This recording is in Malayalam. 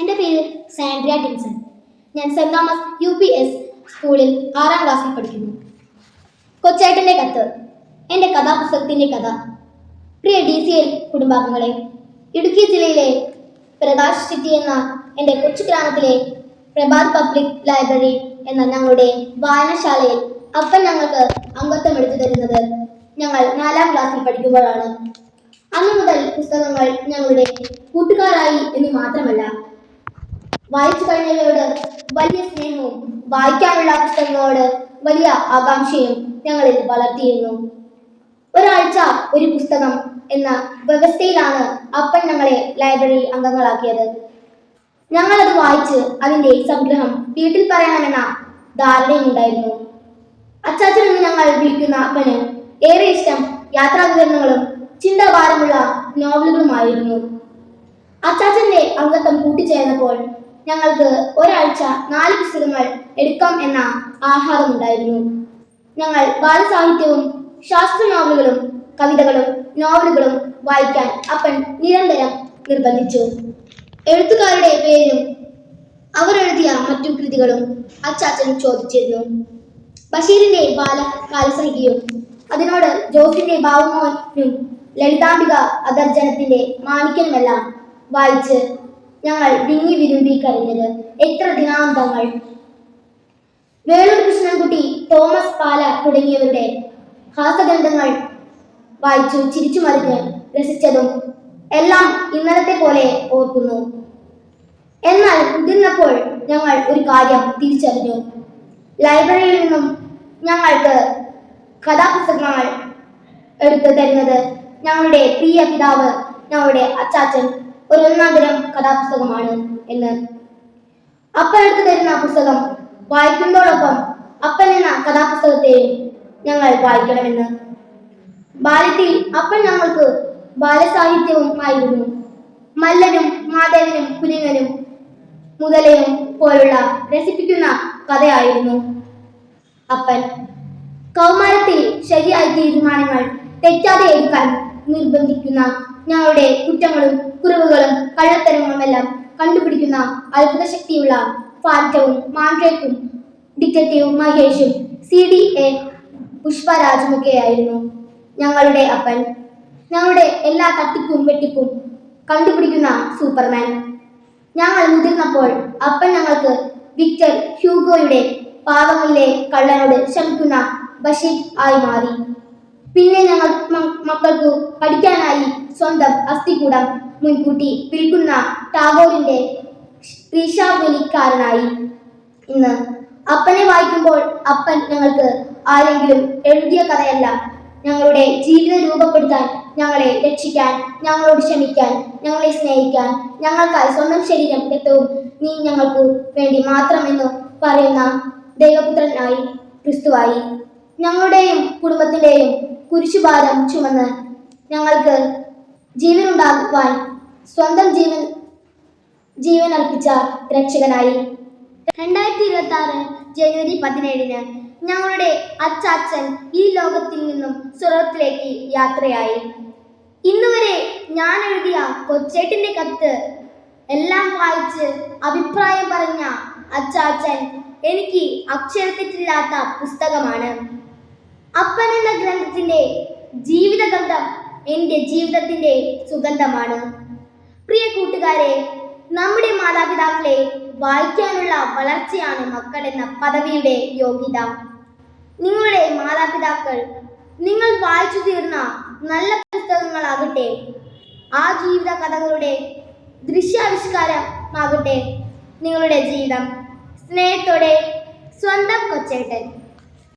എന്റെ പേര് സാൻഡ്രിയ ടിൻസൺ. ഞാൻ saint Thomas U P S സ്കൂളിൽ ആറാം ക്ലാസ്സിൽ പഠിക്കുന്നു. കൊച്ചേട്ടന്റെ കത്ത് എന്റെ കഥാപുസ്തകത്തിന്റെ കഥ പ്രിയ ഡി സി എൽ കുടുംബാംഗങ്ങളെ ഇടുക്കി ജില്ലയിലെ പ്രകാശ് സിറ്റി എന്ന എന്റെ കൊച്ചു ഗ്രാമത്തിലെ പ്രഭാത് പബ്ലിക് ലൈബ്രറി എന്ന ഞങ്ങളുടെ വായനശാലയിൽ അപ്പൻ ഞങ്ങൾക്ക് അംഗത്വം എടുത്തു തരുന്നത് ഞങ്ങൾ നാലാം ക്ലാസ്സിൽ പഠിക്കുമ്പോഴാണ്. അന്ന് മുതൽ പുസ്തകങ്ങൾ ഞങ്ങളുടെ കൂട്ടുകാരായി എന്ന് മാത്രമല്ല വായിച്ചു കഴിഞ്ഞവരോട് വലിയ സ്നേഹവും വായിക്കാനുള്ള പുസ്തകങ്ങളോട് വലിയ ആകാംക്ഷയും ഞങ്ങളിൽ വളർത്തിയിരുന്നു. ഒരാഴ്ച ഒരു പുസ്തകം എന്ന വ്യവസ്ഥയിലാണ് അപ്പൻ ഞങ്ങളെ ലൈബ്രറി അംഗങ്ങളാക്കിയത്. ഞങ്ങളത് വായിച്ച് അതിന്റെ സംഗ്രഹം വീട്ടിൽ പറയണമെന്ന ധാരണയുണ്ടായിരുന്നു അച്ചാച്ചനെന്ന് ഞങ്ങൾ വിളിക്കുന്ന അപ്പന് ഏറെ ഇഷ്ടം യാത്രാവിവരണങ്ങളും ചിന്താഭാരമുള്ള നോവലുകളുമായിരുന്നു. അച്ചാച്ചന്റെ അംഗത്വം കൂട്ടിച്ചേർന്നപ്പോൾ ഞങ്ങൾക്ക് ഒരാഴ്ച നാല് പുസ്തകങ്ങൾ എടുക്കാം എന്ന ആഹ്ലാദമുണ്ടായിരുന്നു. ഞങ്ങൾ ബാലസാഹിത്യവും ശാസ്ത്ര നോവലുകളും കവിതകളും നോവലുകളും വായിക്കാൻ അപ്പൻ നിരന്തരം നിർബന്ധിച്ചു. എഴുത്തുകാരുടെ പേരും അവർ എഴുതിയ മറ്റു കൃതികളും അച്ചാച്ചൻ ചോദിച്ചിരുന്നു. ബഷീറിന്റെ ബാല കാലസംഖ്യയും അതിനോട് ജോസിന്റെ ഭാവമോനും ലളിതാംബിക അദർജനത്തിന്റെ മാണിക്യനുമെല്ലാം വായിച്ച് ഞങ്ങൾ വിങ്ങി വിരുമ്പി കരഞ്ഞത് എത്ര ദിനാന്തങ്ങൾ. വേളൂർ കൃഷ്ണൻകുട്ടി തോമസ് പാല തുടങ്ങിയവരുടെ ഹാസഗ്രന്ഥങ്ങൾ വായിച്ചു ചിരിച്ചു മറിഞ്ഞ് രസിച്ചതും എല്ലാം ഇന്നലത്തെ പോലെ ഓർക്കുന്നു. എന്നാൽ മുതിർന്നപ്പോൾ ഞങ്ങൾ ഒരു കാര്യം തിരിച്ചറിഞ്ഞു. ലൈബ്രറിയിൽ നിന്നും ഞങ്ങൾക്ക് കഥാപുസ്തകങ്ങൾ എടുത്തു തരുന്നത് ഞങ്ങളുടെ പ്രിയ പിതാവ് ഞങ്ങളുടെ അച്ചാച്ചൻ ഒരു ഒന്നാം തരം കഥാപുസ്തകമാണ് എന്ന്. അപ്പൻ എടുത്തു തരുന്ന പുസ്തകം വായിക്കുന്നതോടൊപ്പം അപ്പൻ എന്ന കഥാപുസ്തകത്തെയും ഞങ്ങൾ വായിക്കണമെന്ന്. ബാല്യത്തിൽ അപ്പൻ ഞങ്ങൾക്ക് ബാലസാഹിത്യവും ആയിരുന്നു. മല്ലനും മാധവനും കുരങ്ങനും മുതലയും പോലുള്ള രസിപ്പിക്കുന്ന കഥയായിരുന്നു അപ്പൻ. കൗമാരത്തിൽ ശരിയായ തീരുമാനങ്ങൾ തെറ്റാതെ എടുക്കാൻ നിർബന്ധിക്കുന്ന ഞങ്ങളുടെ കുറ്റങ്ങളും കുറവുകളും കള്ളത്തരങ്ങളുമെല്ലാം കണ്ടുപിടിക്കുന്ന അത്ഭുത ശക്തിയുള്ള ഫാറ്റവും മാൻഡ്രേക്കും ഡിറ്റക്റ്റീവ് മഹേഷും സി ഡി എ പുഷ്പരാജുമൊക്കെയായിരുന്നു ഞങ്ങളുടെ അപ്പൻ. ഞങ്ങളുടെ എല്ലാ തട്ടിപ്പും വെട്ടിപ്പും കണ്ടുപിടിക്കുന്ന സൂപ്പർമാൻ. ഞങ്ങൾ മുതിർന്നപ്പോൾ അപ്പൻ ഞങ്ങൾക്ക് വിക്ടർ ഹ്യൂഗോയുടെ പാവങ്ങളിലെ കള്ളനോട് ശമിക്കുന്ന ബഷീർ ആയി മാറി. പിന്നെ ഞങ്ങൾ മക്കൾക്ക് പഠിക്കാനായി സ്വന്തം അസ്ഥികൂടം മുൻകൂട്ടി വിൽക്കുന്ന ടാഗോറിന്റെ ക്രീശാവലിക്കാരനായി ഇന്ന് അപ്പനെ വായിക്കുമ്പോൾ അപ്പൻ ഞങ്ങൾക്ക് ആരെങ്കിലും എഴുതിയ കഥയല്ല. ഞങ്ങളുടെ ജീവിതം രൂപപ്പെടുത്താൻ ഞങ്ങളെ രക്ഷിക്കാൻ ഞങ്ങളോട് ക്ഷമിക്കാൻ ഞങ്ങളെ സ്നേഹിക്കാൻ ഞങ്ങൾക്കായി സ്വന്തം ശരീരം രക്തവും നീ ഞങ്ങൾക്കു വേണ്ടി മാത്രമെന്ന് പറയുന്ന ദൈവപുത്രനായി ക്രിസ്തുവായി. ഞങ്ങളുടെയും കുടുംബത്തിന്റെയും കുരിശുഭാരം ചുമന്ന് ഞങ്ങൾക്ക് ജീവൻ ഉണ്ടാക്കുവാൻ സ്വന്തം ജീവൻ ജീവൻ അർപ്പിച്ച രക്ഷകനായി. രണ്ടായിരത്തി ഇരുപത്തി ആറ് ജനുവരി പതിനേഴിന് ഞങ്ങളുടെ അച്ചാച്ചൻ ഈ ലോകത്തിൽ നിന്നും സ്വർഗത്തിലേക്ക് യാത്രയായി. ഇന്നുവരെ ഞാൻ എഴുതിയ കൊച്ചേട്ടിന്റെ കത്ത് എല്ലാം വായിച്ച് അഭിപ്രായം പറഞ്ഞ അച്ചാച്ചൻ എനിക്ക് അക്ഷരത്തെറ്റില്ലാത്ത പുസ്തകമാണ്. അപ്പൻ എന്ന ഗ്രന്ഥത്തിന്റെ ജീവിതഗന്ധം എന്റെ ജീവിതത്തിന്റെ സുഗന്ധമാണ്. പ്രിയ കൂട്ടുകാരെ നമ്മുടെ മാതാപിതാക്കളെ വായിക്കാനുള്ള വളർച്ചയാണ് മക്കൾ എന്ന പദവിയുടെ യോഗ്യത. നിങ്ങളുടെ മാതാപിതാക്കൾ നിങ്ങൾ വായിച്ചു തീർന്ന നല്ല പുസ്തകങ്ങളാകട്ടെ ആ ജീവിത കഥകളുടെ ദൃശ്യാവിഷ്കാരമാകട്ടെ നിങ്ങളുടെ ജീവിതം. സ്നേഹത്തോടെ സ്വന്തം കൊച്ചേട്ടൻ.